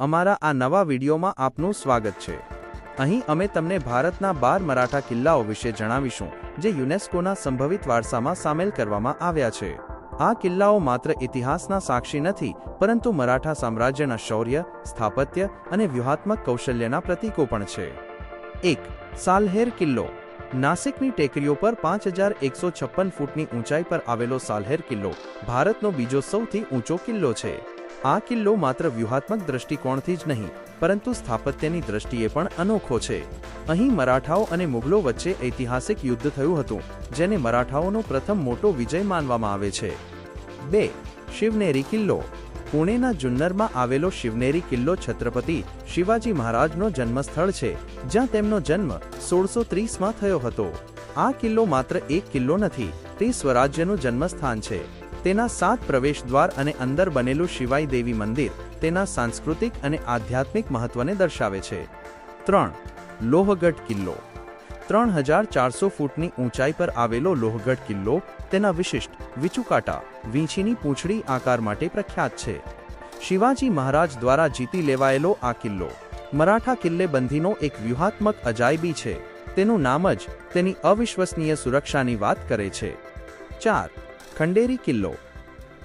અમારા આ નવા વિડીયોમાં આપનું સ્વાગત છે. અહીં અમે તમને ભારતના બાર મરાઠા કિલ્લાઓ વિશે જણાવીશું, જે યુનેસ્કોના સંભવિત વારસામાં સામેલ કરવામાં આવ્યા છે. આ કિલ્લાઓ માત્ર ઇતિહાસના સાક્ષી નથી, પરંતુ મરાઠા સામ્રાજ્યના શૌર્ય, સ્થાપત્ય અને વ્યૂહાત્મક કૌશલ્યના પ્રતીકો પણ છે. એક, સાલ્હેર કિલ્લો. નાસિકની ટેકરીઓ પર પાંચ હજાર એકસો છપ્પન ફૂટની ઊંચાઈ પર આવેલો સાલહેર કિલ્લો ભારતનો બીજો સૌથી ઊંચો કિલ્લો છે. આ કિલ્લો માત્ર વ્યૂહાત્મક દ્રષ્ટિકોણથી જ નહીં, પરંતુ સ્થાપત્યની દ્રષ્ટિએ પણ અનોખો છે. અહીં મરાઠાઓ અને મુઘલો વચ્ચે ઐતિહાસિક યુદ્ધ થયું હતું, જેને મરાઠાઓનો પ્રથમ મોટો વિજય માનવામાં આવે છે. બે, શિવનેરી કિલ્લો. પુણેના જુન્નરમાં આવેલો શિવનેરી કિલ્લો છત્રપતિ શિવાજી મહારાજનો જન્મસ્થળ છે, જ્યાં તેમનો જન્મ સોળસો ત્રીસમાં થયો હતો. આ કિલ્લો માત્ર એક કિલ્લો નથી, તે સ્વરાજ્યનું જન્મસ્થાન છે. તેના સાત પ્રવેશ દ્વાર અને અંદર બનેલું શિવાઈ દેવી મંદિર તેના સાંસ્કૃતિક અને આધ્યાત્મિક મહત્વને દર્શાવે છે. ત્રણ, લોહગઢ કિલ્લો. ત્રણ હજાર ચારસો ફૂટની ઊંચાઈ પર આવેલો લોહગઢ કિલ્લો તેના વિશિષ્ટ વિચુકાટા, વીંછીની પૂંછડી આકાર માટે પ્રખ્યાત છે. શિવાજી મહારાજ દ્વારા જીતી લેવાયેલો આ કિલ્લો મરાઠા કિલ્લેબંધીનો એક વ્યૂહાત્મક અજાયબી છે. તેનું નામ જ તેની અવિશ્વસનીય સુરક્ષાની વાત કરે છે. ચાર ખંડેરી કિલ્લો.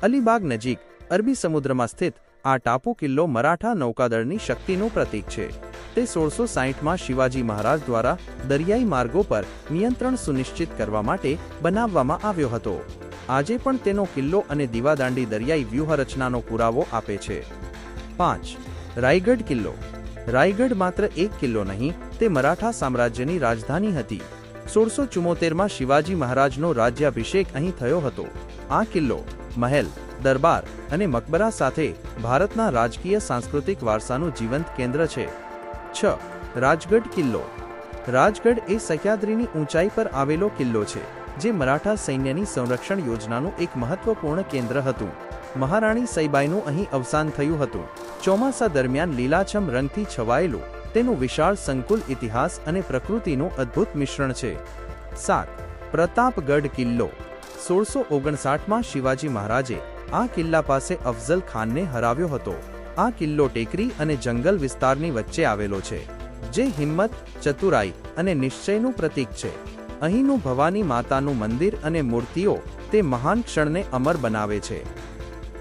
અલીબાગ નજીક, અરબી સમુદ્રમાં સ્થિત આ ટાપુ કિલ્લો મરાઠા નૌકાદળની શક્તિનું પ્રતીક છે. તે સોળસો સાહીઠમાં શિવાજી મહારાજ દ્વારા દરિયાઈ માર્ગો પર નિયંત્રણ સુનિશ્ચિત કરવા માટે બનાવવામાં આવ્યો હતો. આજે પણ તેનો કિલ્લો અને દીવાદાંડી દરિયાઈ વ્યૂહરચનાનો પુરાવો આપે છે. પાંચ, રાયગઢ કિલ્લો. રાયગઢ માત્ર એક કિલ્લો નહીં, તે મરાઠા સામ્રાજ્યની રાજધાની હતી. સોળસો ચુમ્મોતેરમાં શિવાજી મહારાજનો રાજ્યાભિષેક અહીં થયો હતો. આ કિલ્લો, મહેલ, દરબાર અને મકબરા સાથે ભારતના રાજકીય સાંસ્કૃતિક વારસાનું જીવંત કેન્દ્ર છે. છ, રાજગઢ કિલ્લો. રાજગઢ એ સહ્યાદ્રીની ઊંચાઈ પર આવેલો કિલ્લો છે, જે મરાઠા સૈન્યની સંરક્ષણ યોજનાનું એક મહત્વપૂર્ણ કેન્દ્ર હતું. મહારાણી સૈબાઈનું અહીં અવસાન થયું હતું. ચોમાસા દરમિયાન લીલાછમ રંગથી છવાયેલું તેનું વિશાળ સંકુલ ઇતિહાસ અને પ્રકૃતિનું અદ્ભુત મિશ્રણ છે. સાત. પ્રતાપગઢ કિલ્લો. સોળસો ઓગણસાઠમાં શિવાજી મહારાજે આ કિલ્લા પાસે અફઝલ ખાનને હરાવ્યો હતો. આ કિલ્લો ટેકરી અને જંગલ વિસ્તારની વચ્ચે આવેલો છે, જે હિંમત, ચતુરાઈ અને નિશ્ચયનું પ્રતીક છે. અહીંનું ભવાની માતાનું મંદિર અને મૂર્તિઓ તે મહાન ક્ષણને અમર બનાવે છે.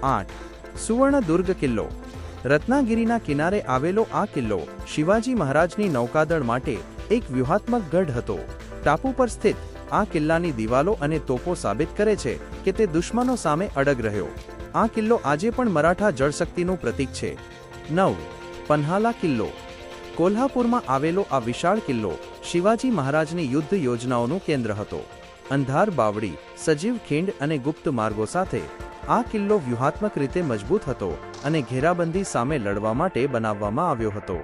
આઠ. સુવર્ણદુર્ગ કિલ્લો. રત્નાગીરીના કિનારે આવેલો આ કિલ્લો શિવાજી મહારાજની નૌકાદળ માટે એક વ્યૂહાત્મક ગઢ હતો. ટાપુ પર સ્થિત આ કિલ્લાની દિવાલો અને તોપો સાબિત કરે છે કે તે દુશ્મનો સામે અડગ રહ્યો. આ કિલ્લો આજે પણ મરાઠા જળશક્તિનું પ્રતીક છે. નવ. પન્હાલા કિલ્લો. કોલ્હાપુરમાં આવેલો આ વિશાળ કિલ્લો શિવાજી મહારાજની યુદ્ધ યોજનાઓનું કેન્દ્ર હતો. અંધાર બાવડી સજીવ ખીંડ અને ગુપ્ત માર્ગો સાથે આ કિલ્લો વ્યૂહાત્મક રીતે મજબૂત હતો અને ઘેરાબંધી સામે લડવા માટે બનાવવામાં આવ્યો હતો.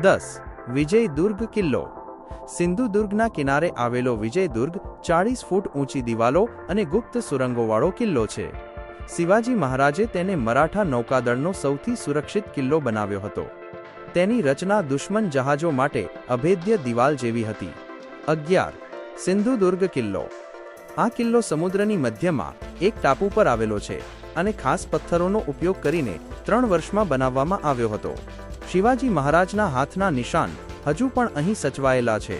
દસ. વિજય દુર્ગ કિલ્લો. સિંધુ દુર્ગના કિનારે આવેલો વિજયદુર્ગ ચાળીસ ફૂટ ઊંચી દિવાલો અને ગુપ્ત સુરંગોવાળો કિલ્લો છે. શિવાજી મહારાજે તેને મરાઠા નૌકાદળનો સૌથી સુરક્ષિત કિલ્લો બનાવ્યો હતો. તેની રચના દુશ્મન જહાજો માટે અભેદ્ય દિવાલ જેવી હતી. અગિયાર. સિંધુદુર્ગ કિલ્લો. આ કિલ્લો સમુદ્રની મધ્યમાં એક ટાપુ પર આવેલો છે અને ખાસ પથ્થરોનો ઉપયોગ કરીને ત્રણ વર્ષમાં બનાવવામાં આવ્યો હતો. શિવાજી મહારાજના હાથના નિશાન હજુ પણ અહીં સચવાયેલા છે.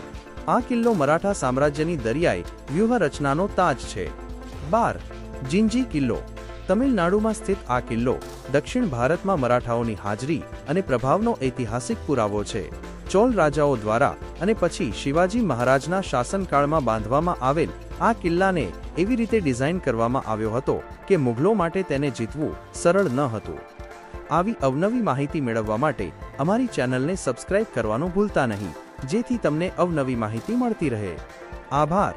આ કિલ્લો મરાઠા સામ્રાજ્યની દરિયાઈ વ્યૂહરચનાનો તાજ છે. બાર. જિંજી કિલ્લો. તમિલનાડુમાં સ્થિત આ કિલ્લો દક્ષિણ ભારતમાં મરાઠાઓની હાજરી અને પ્રભાવનો ઐતિહાસિક પુરાવો છે. ચોલ રાજાઓ દ્વારા અને પછી શિવાજી મહારાજના શાસનકાળમાં બાંધવામાં આવેલ આ કિલ્લાને એવી રીતે ડિઝાઇન કરવામાં આવ્યો હતો કે મુઘલો માટે તેને જીતવું સરળ ન હતું. આવી અવનવી માહિતી મેળવવા માટે અમારી ચેનલને સબસ્ક્રાઇબ કરવાનું ભૂલતા નહીં. જેથી તમને અવનવી માહિતી મળતી રહે. આભાર.